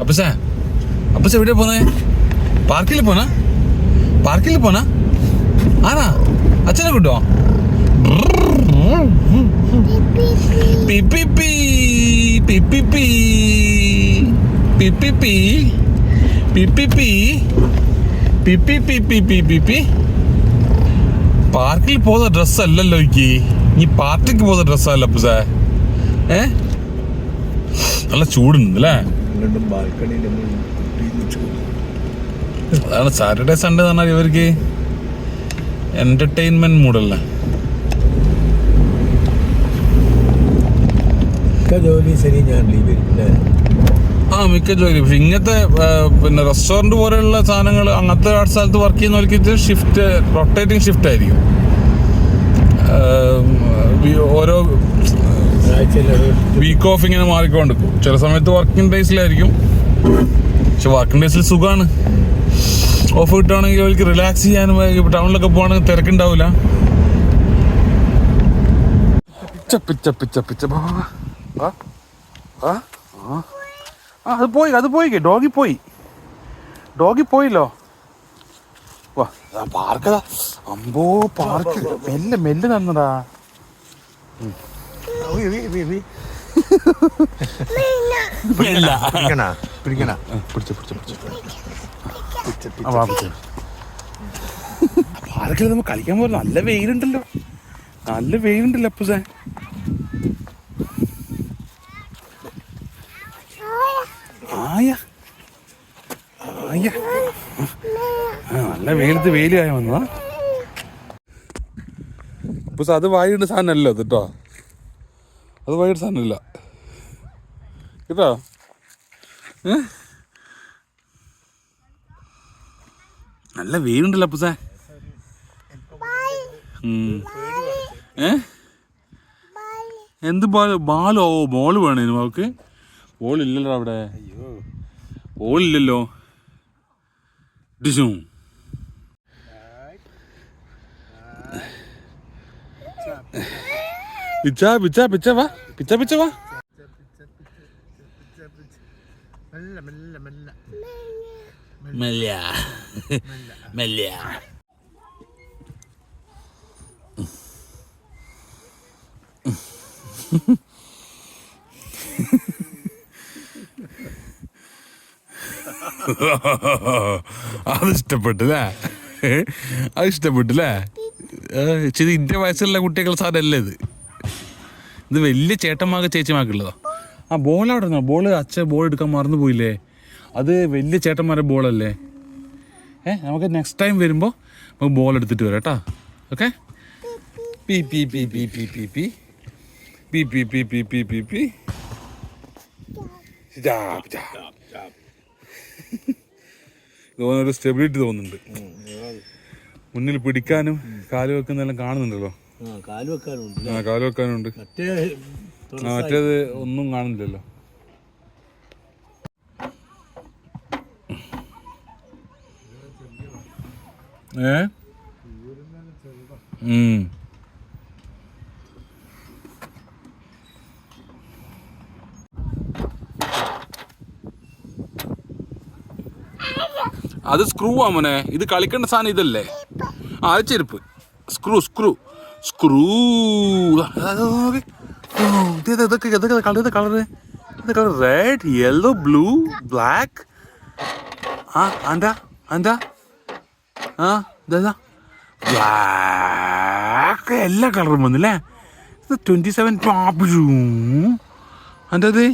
அப்போ சார் அப்போ சார் வீட்டே போனேன் പാർക്കിൽ പോനാ പാർക്കിൽ പോനാ ആണാ അച്ഛനെ കിട്ടുമോ പാർക്കിൽ പോകുന്ന ഡ്രസ്സല്ലല്ലോ എനിക്ക് നീ പാർട്ടിക്ക് പോകുന്ന ഡ്രസ്സല്ല പുസേ ഏഹ് നല്ല ചൂടുണ്ട് അല്ലേ അതാണ് സാറ്റർഡേ സൺഡേ എന്ന് പറഞ്ഞാൽ ഇവർക്ക് എന്റർടൈൻമെന്റ് മൂഡല്ല ജോലി ശരി ഞാൻ ലീവ് ആ മിക്ക ജോലി. പക്ഷെ ഇങ്ങനത്തെ പിന്നെ റെസ്റ്റോറന്റ് പോലെയുള്ള സാധനങ്ങൾ അങ്ങനത്തെ ആ സ്ഥലത്ത് വർക്ക് ചെയ്യുന്നവർക്ക് ഷിഫ്റ്റ് റൊട്ടേറ്റിംഗ് ഷിഫ്റ്റ് ആയിരിക്കും. ഓരോ വീക്ക് ഓഫ് ഇങ്ങനെ മാറിക്കൊണ്ടിരിക്കും ചില സമയത്ത് വർക്കിംഗ് ഡേയ്സിലായിരിക്കും പക്ഷെ വർക്കിംഗ് ഡേയ്സിൽ സുഖമാണ് ഓഫ് കിട്ടുകയാണെങ്കിൽ അവർക്ക് റിലാക്സ് ചെയ്യാനും ടൗണിലൊക്കെ പോകണമെങ്കിൽ തിരക്കുണ്ടാവില്ല അത് പോയി അത് പോയി. ഡോഗി പോയി. ഡോഗി പോയില്ലോ. വാ പാർക്കതാ അമ്പോ പാർക്ക്. മെല്ലെ മെല്ലെ നടന്നടാ. പിടിക്കണ പിടിക്കണ പിടിച്ചു പിടിച്ചു പിടിച്ചു. ആ വാ പിടിച്ചു. പാർക്കിൽ നമുക്ക് കളിക്കാൻ പോലും നല്ല വെയിലുണ്ടല്ലോ. നല്ല വെയിലുണ്ടല്ലോ അപ്പുസേ. ആയ. ആയ. നല്ല വെയിലത്ത് വെയിലായ വന്നതാ. അപ്പുസ അത് വായുണ്ട് സാധനമല്ലോ അത് കേട്ടോ അത് വൈകിട്ട് സാധനമില്ല. കേട്ടോ? ഏ? നല്ല വെയിലുണ്ടല്ലോ അപ്പുസേ. സാ ഏ? എന്ത് ബാൽ ബാലോ ഓ ബോൾ വേണേനു അവക്ക് ബോളില്ലല്ലോ അവിടെ. ബോളില്ലല്ലോ ഡിഷു പിച്ച പിച്ച പിച്ച വാ. പിച്ച പിച്ച വാ. മെല്ലെ മെല്ലെ മെല്ലെ. മെല്ല. മെല്ല. അത് ഇഷ്ടപ്പെട്ടല്ലേ? അത് ഇഷ്ടപ്പെട്ടല്ലേ? ഇച്ചിരി ഇന്റെ വയസ്സുള്ള കുട്ടികൾ സാധനമല്ലേ ഇത്? ഇത് വലിയ ചേട്ടന്മാർക്ക് ചേച്ചിമാർക്കുള്ളതാ ആ ബോൾ അവിടെ നിന്നോ ബോൾ അച്ഛൻ ബോൾ എടുക്കാൻ മറന്നു പോയില്ലേ അത് വലിയ ചേട്ടന്മാരുടെ ബോളല്ലേ ഏ നമുക്ക് നെക്സ്റ്റ് ടൈം വരുമ്പോൾ നമുക്ക് ബോൾ എടുത്തിട്ട് വരാം കേട്ടോ ഓക്കെ പി പി പി പി പി പി പി പി പി പി പി പി പി പി ഒരു സ്റ്റെബിലിറ്റി തോന്നുന്നുണ്ട് മുന്നിൽ പിടിക്കാനും കാൽ വെക്കുന്നതെല്ലാം കാണുന്നുണ്ടല്ലോ കാൽ വെക്കാനുണ്ട് ആ കാൽ വെക്കാനുണ്ട്. മറ്റേ ആ മറ്റേത് ഒന്നും കാണുന്നില്ലല്ലോ. ഏ? ഉം. അത് സ്ക്രൂ ആ മോനെ. ഇത് കളിക്കേണ്ട സാധനം ഇതല്ലേ? ആ ചെരുപ്പ്. Screw screw screw red yellow blue black ആ എല്ലാ കളറും വന്നില്ലേ? ട്വന്റി സെവൻ പാപ്പു അതിന്റെ അത്